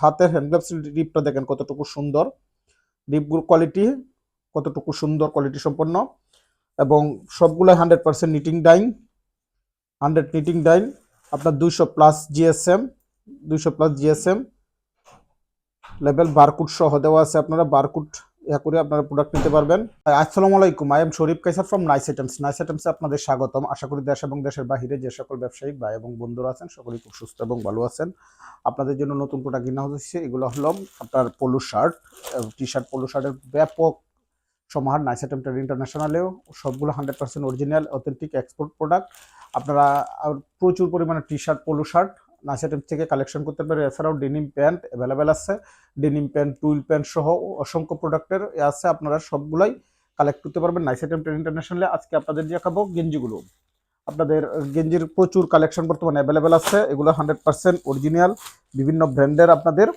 হাতের হ্যান্ডগ্লাভস ডিপটা দেখেন কতটুকু সুন্দর। রিপগুলো কোয়ালিটি কতটুকু সুন্দর কোয়ালিটি সম্পন্ন। এবং সবগুলো hundred percent knitting dyeing hundred knitting dyeing আপনার দুইশো প্লাস জিএসএম দুইশো প্লাস জিএসএম লেভেল বারকুট সহ দেওয়া আছে আপনারা বারকুট ইয়া করে আপনারা প্রোডাক্ট নিতে পারবেন। আসসালামু আলাইকুম। I am Sharif Kaiser from Nice Items Nice আইটেমসে আপনাদের স্বাগতম। আশা করি দেশ এবং দেশের বাহিরে যে সকল ব্যবসায়িক ভাই এবং বন্ধুরা আছেন, সকলেই খুব সুস্থ এবং ভালো আছেন। আপনাদের জন্য নতুন প্রোডাক্ট কিনা হচ্ছে এগুলো হলো আপনার polo shirt T shirt polo শার্টের ব্যাপক সমাহার নাইস আইটেম ট্রেড ইন্টারন্যাশনালেও সবগুলো hundred percent original authentic export product আপনারা প্রচুর পরিমাণে T shirt polo shirt Nice Item থেকে কালেকশন করতে পারেন এছাড়াও ডেনিম প্যান্ট অ্যাভেলেবেল আছে। ডেনিম প্যান্ট টুইল প্যান্ট সহ অসংখ্য প্রোডাক্টের আছে। আপনারা সবগুলাই কালেক্ট করতে পারবেন নাইস আইটেম ট্রেড ইন্টারন্যাশনালে আজকে আপনাদের দেখাবো গেঞ্জিগুলো। আপনাদের গেঞ্জির প্রচুর কালেকশন বর্তমানে অ্যাভেলেবেল আছে। এগুলো হান্ড্রেড পার্সেন্ট অরিজিনাল বিভিন্ন ব্র্যান্ডের আপনাদের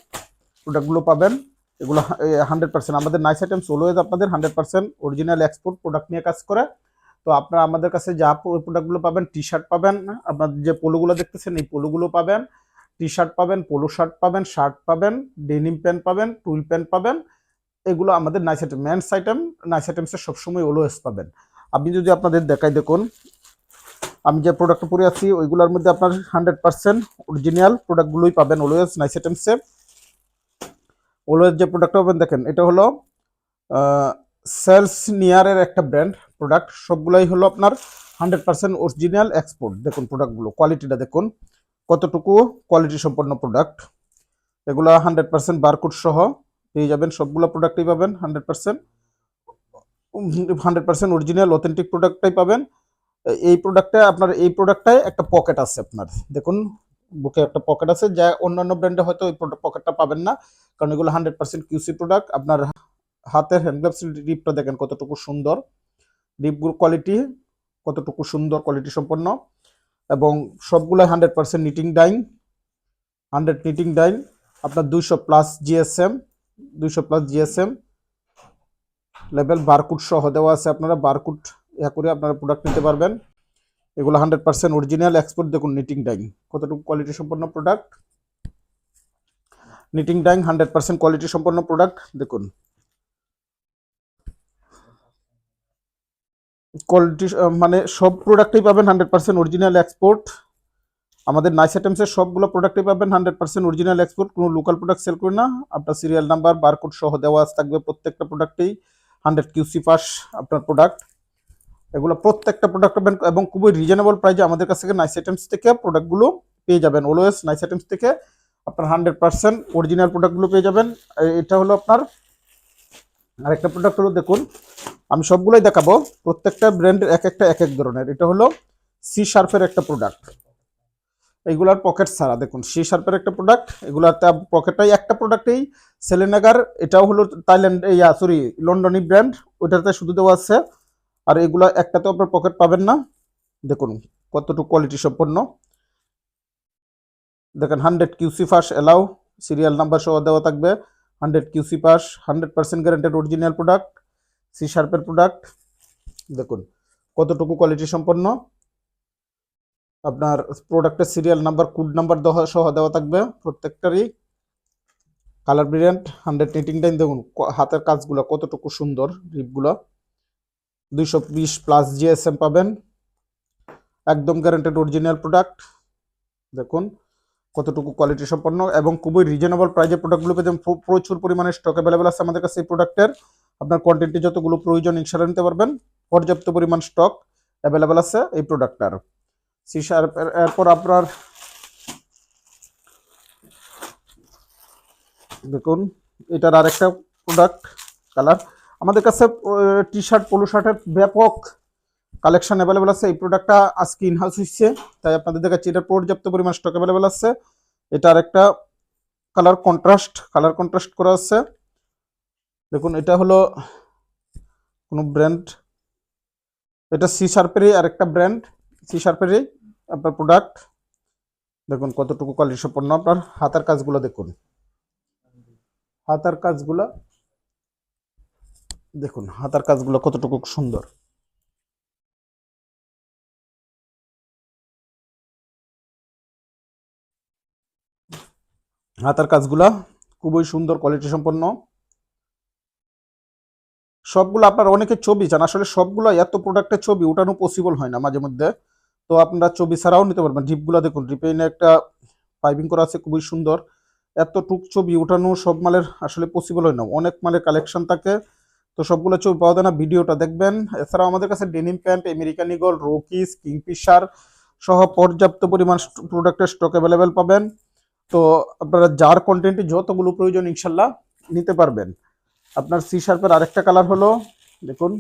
প্রোডাক্টগুলো পাবেন। এগুলো হান্ড্রেড পার্সেন্ট আমাদের নাইস আইটেমস অলওয়েজ আপনাদের hundred percent original export product নিয়ে কাজ করে। তো আপনারা আমাদের কাছে যা প্রোডাক্টগুলো পাবেন টি শার্ট পাবেন আপনার যে পোলোগুলো দেখতেছেন, এই পোলোগুলো পাবেন। টি শার্ট পাবেন পোলো শার্ট পাবেন শার্ট পাবেন ডেনিম প্যান্ট পাবেন টুইল প্যান্ট পাবেন। এগুলো আমাদের Nice Item men's item Nice আইটেমসে সবসময় অলওয়েজ পাবেন। আপনি যদি আপনাদের দেখাই দেখুন, আমি যে প্রোডাক্ট পরে আছি, ওইগুলোর মধ্যে আপনার হান্ড্রেড পার্সেন্ট অরিজিনাল প্রোডাক্টগুলোই পাবেন অলওয়েজ নাইস আইটেমসে অলওয়েজ যে প্রোডাক্টটা পাবেন, দেখেন, এটা হলো সেলস নিয়ারের একটা ব্র্যান্ড প্রোডাক্ট সবগুলোই হলো আপনার হান্ড্রেড পার্সেন্ট অরিজিনাল এক্সপোর্ট দেখুন প্রোডাক্টগুলো কোয়ালিটিটা দেখুন। কতটুকু কোয়ালিটি সম্পন্ন প্রোডাক্ট এগুলো হান্ড্রেড পার্সেন্ট বারকুট সহ পেয়ে যাবেন, সবগুলো প্রোডাক্টই পাবেন hundred percent hundred percent original authentic প্রোডাক্টটাই পাবেন। এই প্রোডাক্টটা আপনার, এই প্রোডাক্টটায় একটা পকেট আছে আপনার। দেখুন, বুকে একটা পকেট আছে, যা অন্যান্য ব্র্যান্ডে হয়তো ওই পকেটটা পাবেন না। কারণ এগুলো হান্ড্রেড পার্সেন্ট কিউসি প্রোডাক্ট আপনার হাতের হ্যান্ডগ্লাভস ডিপটা দেখেন কতটুকু সুন্দর। রিপগুলো কোয়ালিটি কতটুকু সুন্দর কোয়ালিটি সম্পন্ন। এবং সবগুলো hundred percent knitting dyeing hundred knitting dyeing আপনার দুইশো প্লাস জিএসএম দুইশো প্লাস জিএসএম লেভেল বারকুট সহ দেওয়া আছে আপনারা। বারকুট ইয়া করে আপনারা প্রোডাক্ট নিতে পারবেন। এগুলো হান্ড্রেড পার্সেন্ট অরিজিনাল এক্সপোর্ট দেখুন নিটিং ডাইং কতটুকু কোয়ালিটি সম্পন্ন product knitting dyeing hundred percent quality সম্পন্ন প্রোডাক্ট দেখুন। কোয়ালিটি মানে সব প্রোডাক্টই পাবেন হান্ড্রেড পার্সেন্ট অরিজিনাল এক্সপোর্ট আমাদের নাইস আইটেমসের সবগুলো প্রোডাক্টই পাবেন হান্ড্রেড পার্সেন্ট অরিজিনাল এক্সপোর্ট কোনো লোকাল প্রোডাক্ট সেল করি না। আপনার সিরিয়াল নাম্বার বারকোড সহ দেওয়া থাকবে প্রত্যেকটা প্রোডাক্টেই হান্ড্রেড কিউসি পাস আপনার প্রোডাক্ট এগুলো প্রত্যেকটা প্রোডাক্ট পাবেন এবং খুবই রিজনেবল প্রাইজে আমাদের কাছ থেকে নাইস আইটেমস থেকে প্রোডাক্টগুলো পেয়ে যাবেন। অলওয়েজ নাইস আইটেমস থেকে আপনার হান্ড্রেড পার্সেন্ট অরিজিনাল প্রোডাক্টগুলো পেয়ে যাবেন। এটা হলো আপনার আরেকটা প্রোডাক্ট হলো দেখুন। আমি সবগুলোই দেখাবো। প্রত্যেকটা ব্র্যান্ডের এক একটা এক এক ধরনের। এটা হলো সি শার্পের একটা প্রোডাক্ট এগুলার পকেট ছাড়া, দেখুন সি শার্পের একটা প্রোডাক্ট এগুলার পকেটটাই একটা প্রোডাক্টেই সেলেনাগার এটাও হলো থাইল্যান্ড ইয়া সরি লন্ডনি ব্র্যান্ড ওইটাতে শুধু দেওয়া আছে। আর এগুলো একটাতেও আপনার পকেট পাবেন না। দেখুন, কতটুকু কোয়ালিটি সম্পন্ন। দেখেন hundred QC pass allow serial number সহ দেওয়া থাকবে। Hundred QC pass hundred percent guaranteed original product C শার্পের product দেখুন, কতটুকু কোয়ালিটি সম্পন্ন। আপনার প্রোডাক্টের সিরিয়াল নাম্বার কোড নাম্বার সহ দেওয়া থাকবে প্রত্যেকটারই। Colour brilliant hundred knitting time দেখুন হাতের কাজগুলো কতটুকু সুন্দর রিপগুলো। দুইশো বিশ প্লাস জিএসএম পাবেন। একদম গ্যারেন্টেড অরিজিনাল প্রোডাক্ট দেখুন, কতটুকু কোয়ালিটি সম্পন্ন এবং খুবই রিজনেবল প্রাইজে প্রোডাক্টগুলো পেতে প্রচুর পরিমাণে স্টক অ্যাভেলেবেল আছে আমাদের কাছে এই প্রোডাক্টের আপনার কোয়ান্টিটি যতগুলো প্রয়োজন ইনশাল্লাহ নিতে পারবেন, পর্যাপ্ত পরিমাণ স্টক অ্যাভেলেবেল আছে এই প্রোডাক্টটার সিসার এরপর আপনার দেখুন, এটার আরেকটা প্রোডাক্ট কালার আমাদের কাছে টি শার্ট পোলো শার্টের ব্যাপক কালেকশন অ্যাভেলেবেল আছে। এই প্রোডাক্টটা আজকে ইনহাউস হচ্ছে তাই আপনাদের দেখাচ্ছি, এটার পর্যাপ্ত পরিমাণ স্টক অ্যাভেলেবেল আছে। এটা আরেকটা কালার কন্ট্রাস্ট কালার কন্ট্রাস্ট করা আছে। দেখুন, এটা হলো কোনো ব্র্যান্ড এটা সি শার্পেরই আরেকটা ব্র্যান্ড সি শার্পেরই আপনার প্রোডাক্ট দেখুন, কতটুকু কোয়ালিটি সম্পন্ন। আপনার হাতার কাজগুলো দেখুন। হাতার কাজগুলো, দেখুন, হাতার কাজগুলো কতটুকু সুন্দর। হাতার কাজগুলা খুবই সুন্দর কোয়ালিটি সম্পন্ন। সবগুলো আপনার অনেকে ছবি চান। আসলে সবগুলো এত প্রোডাক্টের ছবি ওঠানো পসিবল হয় না মাঝে মধ্যে। তো আপনারা ছবি ছাড়াও নিতে পারবেন। ডিপগুলো দেখুন ডিপেইনে একটা পাইপিং করা আছে, খুবই সুন্দর। এত টুক ছবি ওঠানো সব মালের আসলে পসিবল হয় না। অনেক মালের কালেকশন থাকে। তো সবগুলো ছবি পাওয়া যায় না। ভিডিওটা দেখবেন। এছাড়াও আমাদের কাছে denim pant American Eagle Rockies Kingfisher সহ পর্যাপ্ত পরিমাণ প্রোডাক্টের স্টক অ্যাভেলেবেল পাবেন। তো আপনারা যার কন্টেন্টে যতগুলো প্রয়োজন, ইনশাল্লাহ নিতে পারবেন। আপনার সি শার্পের আরেকটা কালার হলো, দেখুন।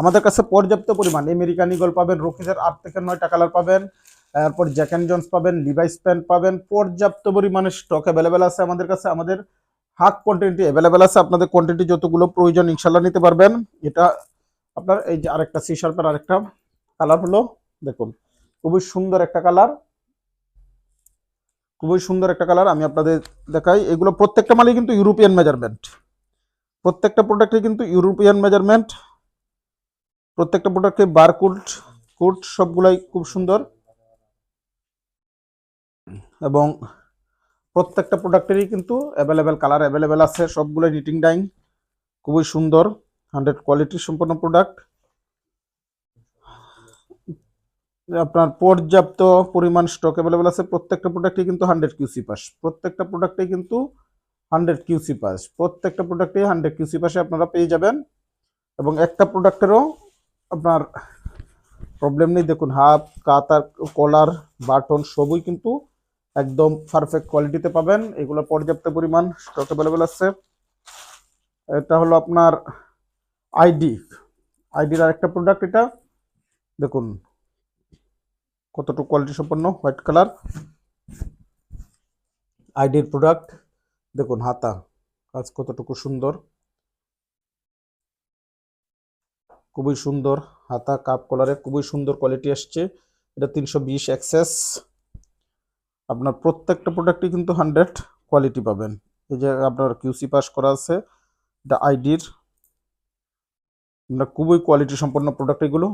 আমাদের কাছে পর্যাপ্ত পরিমাণ আমেরিকান ইগল পাবেন রকিজের আট থেকে নয়টা কালার পাবেন তারপর জ্যাক অ্যান্ড জন্স পাবেন লিভাইস প্যান্ট পাবেন, পর্যাপ্ত পরিমাণে স্টক অ্যাভেলেবেল আছে আমাদের কাছে, আমাদের হাক কোয়ান্টিটি অ্যাভেলেবেল আছে, আপনাদের কোয়ান্টিটি যতগুলো প্রয়োজন ইনশাল্লাহ নিতে পারবেন। এটা আপনার এই যে আরেকটা সি শার্পের আরেকটা কালার হলো, দেখুন, খুবই সুন্দর একটা কালার খুবই সুন্দর একটা কালার আমি আপনাদের দেখাই। এগুলো প্রত্যেকটা মালই কিন্তু ইউরোপিয়ান মেজারমেন্ট প্রত্যেকটা প্রোডাক্টে কিন্তু ইউরোপিয়ান মেজারমেন্ট প্রত্যেকটা প্রোডাক্টে বারকোড কোড সবগুলাই খুব সুন্দর। এবং প্রত্যেকটা প্রোডাক্টেরই কিন্তু অ্যাভেলেবেল কালার অ্যাভেলেবেল আছে, সবগুলোই নিটিং ডাইং খুবই সুন্দর। হান্ড্রেড কোয়ালিটি সম্পন্ন প্রোডাক্ট আপনার পর্যাপ্ত পরিমাণ স্টক অ্যাভেলেবেল আছে। প্রত্যেকটা প্রোডাক্টই কিন্তু হান্ড্রেড কিউসি পাস প্রত্যেকটা প্রোডাক্টেই কিন্তু হান্ড্রেড কিউসি পাস প্রত্যেকটা প্রোডাক্টেই হান্ড্রেড কিউসি পাসে আপনারা পেয়ে যাবেন। এবং একটা প্রোডাক্টেরও আপনার প্রবলেম নেই। দেখুন, হাফ, কাতার কলার বাটন সবই কিন্তু একদম পারফেক্ট কোয়ালিটিতে পাবেন। এগুলো পর্যাপ্ত পরিমাণ স্টক অ্যাভেলেবেল আছে। এটা হলো আপনার আইডি আইডির আরেকটা প্রোডাক্ট এটা। দেখুন কতটুকু কোয়ালিটি সম্পন্ন? হোয়াইট কালার আইডির প্রোডাক্ট দেখুন, হাতা, কাজ কতটুকু সুন্দর। খুবই সুন্দর, হাতা কাপ কলারে খুবই সুন্দর কোয়ালিটি আসছে। এটা তিনশো বিশ এক্সেস আপনার প্রত্যেকটা প্রোডাক্টই কিন্তু হান্ড্রেড কোয়ালিটি পাবেন। এই যে আপনার কিউসি পাস করা আছে, এটা আইডির আপনার খুবই কোয়ালিটি সম্পন্ন প্রোডাক্ট এগুলো।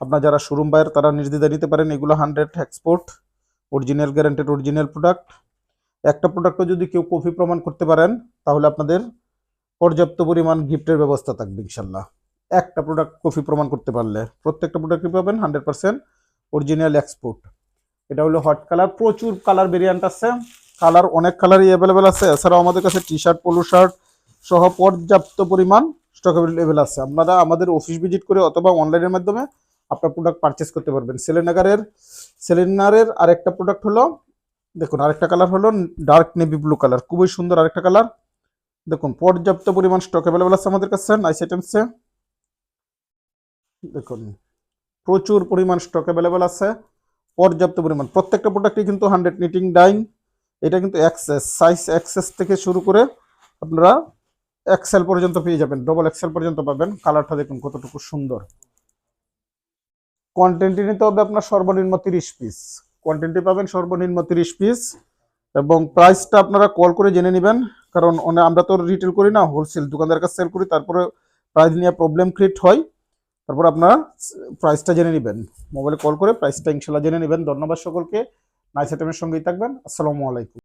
আপনার যারা শোরুম বায়ার তারা নির্দ্বিধায় নিতে পারেন। এগুলো hundred export original guaranteed original product একটা প্রোডাক্টও যদি কেউ কপি প্রমাণ করতে পারেন, তাহলে আপনাদের পর্যাপ্ত পরিমাণ গিফটের ব্যবস্থা থাকবে ইনশাল্লাহ। একটা প্রোডাক্ট কপি প্রমাণ করতে পারলে। প্রত্যেকটা প্রোডাক্টই পাবেন? হান্ড্রেড পার্সেন্ট অরিজিনাল এক্সপোর্ট এটা হলো হট কালার প্রচুর কালার ভেরিয়েন্ট আছে। কালার অনেক কালারই অ্যাভেলেবেল আছে। এছাড়াও আমাদের কাছে টি শার্ট পোলো শার্ট সহ পর্যাপ্ত পরিমাণ স্টক অ্যাভেলেবেল আছে। আপনারা আমাদের অফিস ভিজিট করে অথবা অনলাইনের মাধ্যমে আপনার প্রোডাক্ট পারচেস করতে পারবেন। সেলেনাগারের সেলেনারের আরেকটা প্রোডাক্ট হলো, দেখুন, আরেকটা কালার হলো ডার্ক নেভি ব্লু কালার খুবই সুন্দর আরেকটা কালার দেখুন, পর্যাপ্ত পরিমাণ স্টক অ্যাভেলেবেল আছে আমাদের কাছে নাইস আইটেমসে দেখুন, প্রচুর পরিমাণ স্টক অ্যাভেলেবেল আছে, পর্যাপ্ত পরিমাণ। প্রত্যেকটা প্রোডাক্টই কিন্তু হান্ড্রেড নিটিং ডাইং এটা কিন্তু অ্যাক্সেস সাইজ অ্যাক্সেস থেকে শুরু করে আপনারা এক্সেল পর্যন্ত পেয়ে যাবেন ডবল এক্সেল পর্যন্ত পাবেন। কালারটা দেখুন কতটুকু সুন্দর। কোয়ান্টিটি নিতে হবে আপনার সর্বনিম্ন তিরিশ পিস কোয়ান্টিটি পাবেন সর্বনিম্ন তিরিশ পিস এবং প্রাইসটা আপনারা কল করে জেনে নেবেন। কারণ আমরা তো রিটেল করি না হোলসেল দোকানদার কাছে সেল করি, তারপরে প্রাইস নিয়ে প্রবলেম ক্রিয়েট হয়। তারপর আপনারা প্রাইসটা জেনে নেবেন। মোবাইলে কল করে প্রাইসটা ইনশাল্লাহ জেনে নেবেন। ধন্যবাদ সকলকে। নাইস আইটেমের সঙ্গেই থাকবেন। আসসালামু আলাইকুম।